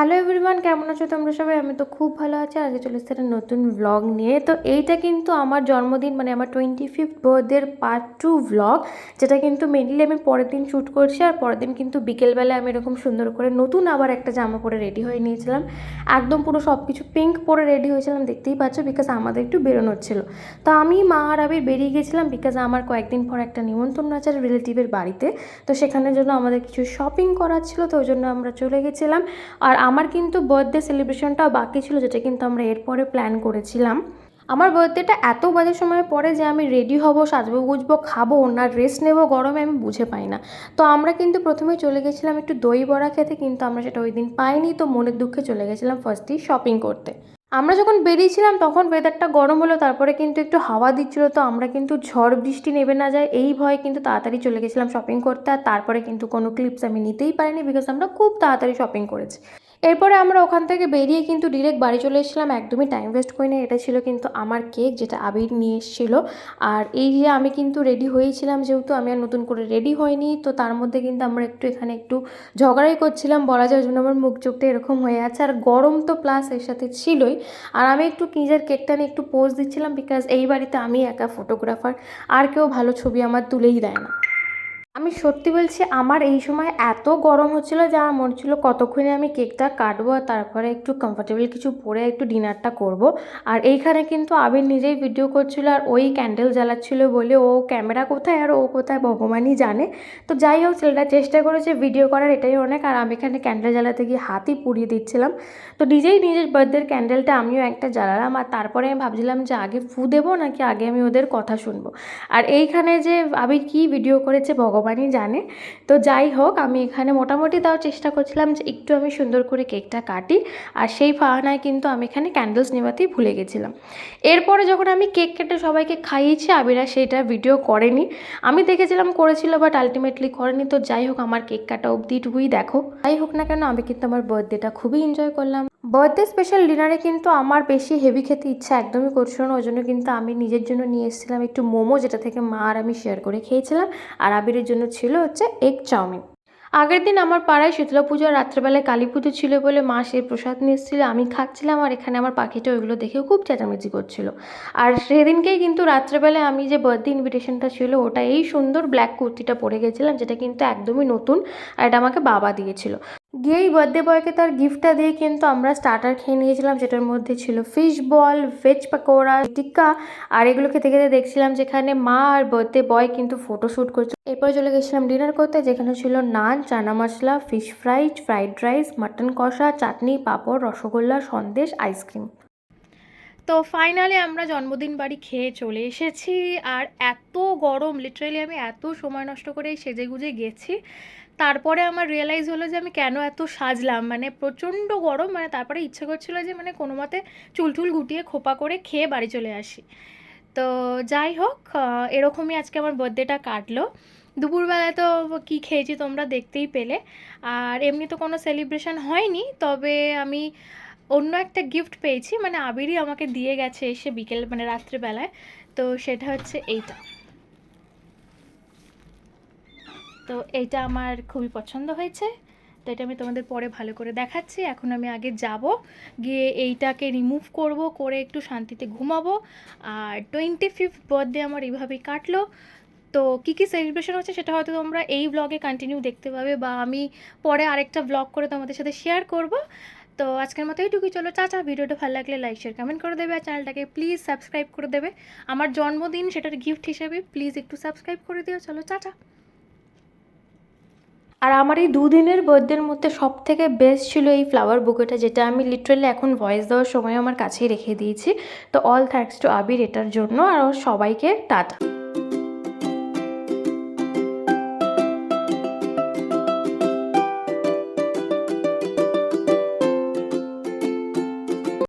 Hello everyone কেমন আছো তোমরা সবাই? আমি তো খুব ভালো আছি। আজকে চলে এসেছে একটা নতুন ভ্লগ নিয়ে। তো এইটা কিন্তু আমার জন্মদিন মানে আমার টোয়েন্টি ফিফথ বার্থডের পার্ট টু ভ্লগ যেটা কিন্তু মেনলি আমি পরের দিন শ্যুট করছি আর পরের দিন কিন্তু বিকেলবেলা আমি এরকম সুন্দর করে নতুন আবার একটা জামা পরে রেডি হয়ে নিয়েছিলাম। একদম পুরো সব কিছু পিঙ্ক পরে রেডি হয়েছিলাম, দেখতেই পাচ্ছ বিকজ আমাদের একটু বেরোনোর ছিল। তো আমি, মা আর আবির বেরিয়ে গেছিলাম বিকজ আমার কয়েকদিন পর একটা নিমন্ত্রণ আছে রিলেটিভের বাড়িতে। তো সেখানের জন্য আমাদের কিছু শপিং করার ছিল, তো ওই জন্য আমরা চলে গেছিলাম। আর আমার কিন্তু বার্থডে সেলিব্রেশনটাও বাকি ছিল, যেটা কিন্তু আমরা এরপরে প্ল্যান করেছিলাম। আমার বার্থডেটা এত বাজে সময় পরে যে আমি রেডি হব, সাজবো, গুজবো, খাব, না রেস্ট নেব, গরমে আমি বুঝে পাই না। তো আমরা কিন্তু প্রথমে চলে গেছিলাম একটু দই বড়া খেতে, কিন্তু আমরা সেটা ওই দিন পাইনি, তো মনের দুঃখে চলে গেছিলাম ফার্স্টেই শপিং করতে। আমরা যখন বেরিয়েছিলাম, তখন ওয়েদারটা গরম হলো, তারপরে কিন্তু একটু হাওয়া দিচ্ছিল, তো আমরা কিন্তু ঝড় বৃষ্টি নেবে না যায়, এই ভয়ে কিন্তু তাড়াতাড়ি চলে গেছিলাম শপিং করতে, আর তারপরে কিন্তু কোনো ক্লিপস আমি নিতেই পারিনি বিকজ আমরা খুব তাড়াতাড়ি শপিং করেছি। এরপরে আমরা ওখান থেকে বেরিয়ে কিন্তু ডিরেক্ট বাড়ি চলে এসেছিলাম। একদমই টাইম ওয়েস্ট করি না এটা ছিল কিন্তু আমার কেক যেটা আবির নিয়ে এসেছিল। আর এই যে আমি কিন্তু রেডি হয়েছিলাম যেহেতু আমি আর নতুন করে রেডি হইনি তো তার মধ্যে কিন্তু আমরা একটু এখানে একটু ঝগড়াই করছিলাম। বলা যায় জন্য আমার মুখ চোখটা এরকম হয়ে আছে। আর গরম তো প্লাস এর সাথে ছিলই। আর আমি একটু নিজের কেকটা নিয়ে একটু পোজ দিচ্ছিলাম বিকজ এই বাড়িতে আমি একা ফটোগ্রাফার আর কেউ ভালো ছবি আমার তুলেই দেয় না। আমি সত্যি বলছি, আমার এই সময় এত গরম হচ্ছিল যে আমার মনে হচ্ছিল কতক্ষণে আমি কেকটা কাটবো আর তারপরে একটু কমফর্টেবল কিছু পরে একটু ডিনারটা করব। আর এইখানে কিন্তু আবির নিজেই ভিডিও করছিল আর ওই ক্যান্ডেল জ্বালাচ্ছিল বলে ও ক্যামেরা কোথায় আর ও কোথায় ভগবানই জানে। তো যাই হোক ছেলেটা চেষ্টা করেছে ভিডিও করার, এটাই অনেক। আর আমি এখানে ক্যান্ডেল জ্বালাতে গিয়ে হাতই পুড়িয়ে দিচ্ছিলাম। তো নিজেই নিজের বার্থডের ক্যান্ডেলটা আমিও একটা জ্বালালাম আর তারপরে আমি ভাবছিলাম যে আগে ফু দেবো নাকি আগে আমি ওদের কথা শুনব। আর এইখানে যে আবির কী ভিডিও করেছে ভগবানই জানে। তো যাই হোক, আমি এখানে মোটামুটি তাও চেষ্টা করছিলাম যে একটু আমি সুন্দর করে কেকটা কাটি। আর সেই ফাহানায় কিন্তু আমি এখানে ক্যান্ডেলস নেওয়াতেই ভুলে গেছিলাম। এরপরে যখন আমি কেক কেটে সবাইকে খাইয়েছি, আবিরা সেটা ভিডিও করেনি। আমি দেখেছিলাম করেছিল বাট আলটিমেটলি করেনি। তো যাই হোক, আমার কেক কাটা অবধিটুকুই দেখো। যাই হোক না কেন, আমি কিন্তু আমার বার্থডেটা খুবই এনজয় করলাম। বার্থডে স্পেশাল ডিনারে কিন্তু আমার বেশি হেভি খেতে ইচ্ছা একদমই করছিল না। ওই জন্য কিন্তু আমি নিজের জন্য নিয়ে এসেছিলাম একটু মোমো, যেটা থেকে মা আর আমি শেয়ার করে খেয়েছিলাম। আর আবিরের জন্য ছিল হচ্ছে এগ চাউমিন আগের দিন আমার পাড়ায় শীতলা পুজোর রাত্রেবেলায় কালী পুজো ছিল বলে মা সেই প্রসাদ নিয়ে এসেছিল। আমি খাচ্ছিলাম আর এখানে আমার পাখিটা ওইগুলো দেখেও খুব চেঁচামেচি করছিল। আর সেদিনকেই কিন্তু রাত্রেবেলায় আমি যে বার্থডে ইনভিটেশনটা ছিল, ওটা এই সুন্দর ব্ল্যাক কুর্তিটা পরে গেছিলাম, যেটা কিন্তু একদমই নতুন আর এটা আমাকে বাবা দিয়েছিল। গিয়েই বার্থডে বয়কে তার গিফটটা দিয়ে কিন্তু আমরা স্টার্টার খেয়ে নিয়েছিলাম, যেটার মধ্যে ছিল fish ball veg pakora tikka আর এগুলো খেতে খেতে দেখছিলাম যেখানে মা আর বার্থডে বয় কিন্তু ফটোশ্যুট করছে। এরপর চলে গেছিলাম ডিনার করতে, যেখানে ছিল naan chana masala fish fry fried rice mutton কষা চাটনি পাঁপড়, রসগোল্লা, সন্দেশ আইসক্রিম তো ফাইনালি আমরা জন্মদিন বাড়ি খেয়ে চলে এসেছি। আর এত গরম লিটারালি আমি এত সময় নষ্ট করে সেজে গুজে গেছি। তারপরে আমার রিয়েলাইজ হলো যে আমি কেন এত সাজলাম। মানে প্রচণ্ড গরম মানে তারপরে ইচ্ছে করছিল যে মানে কোনো মতে চুল টুল গুটিয়ে খোপা করে খেয়ে বাড়ি চলে আসি। তো যাই হোক এরকমই আজকে আমার বার্থডেটা কাটলো। দুপুরবেলায় তো কি খেয়েছি তোমরা দেখতেই পেলে। আর এমনি তো কোনো সেলিব্রেশন হয়নি, তবে আমি অন্য একটা গিফট পেয়েছি মানে আবিরই আমাকে দিয়ে গেছে এসে বিকেল মানে রাত্রেবেলায়। তো সেটা হচ্ছে এইটা। তো এইটা আমার খুবই পছন্দ হয়েছে। তো এটা আমি তোমাদের পরে ভালো করে দেখাচ্ছি। এখন আমি আগে যাব, গিয়ে এইটাকে রিমুভ করব, করে একটু শান্তিতে ঘুমাবো। আর টোয়েন্টি ফিফথ বার্থডে আমার এইভাবেই কাটলো। তো কী কী সেলিব্রেশন হচ্ছে সেটা হয়তো তোমরা এই ব্লগে কন্টিনিউ দেখতে পাবে, বা আমি পরে আরেকটা ব্লগ করে তোমাদের সাথে শেয়ার করব। তো আজকের মতো এইটুকুই, চলো চাচা ভিডিওটা ভালো লাগলে লাইক শেয়ার কমেন্ট করে দেবে আর চ্যানেলটাকে প্লিজ সাবস্ক্রাইব করে দেবে। আমার জন্মদিন সেটার গিফট হিসেবে প্লিজ একটু সাবস্ক্রাইব করে দিও। চলো, চাচা। আর আমার এই দুদিনের বার্থডের মধ্যে সব থেকে বেস্ট ছিল এই ফ্লাওয়ার বুকেটা যেটা আমি লিটারালি এখন ভয়েস দেওয়ার সময় আমার কাছেই রেখে দিয়েছি। তো অল থ্যাঙ্কস টু আবির এটার জন্য আর সবাইকে, টাটা।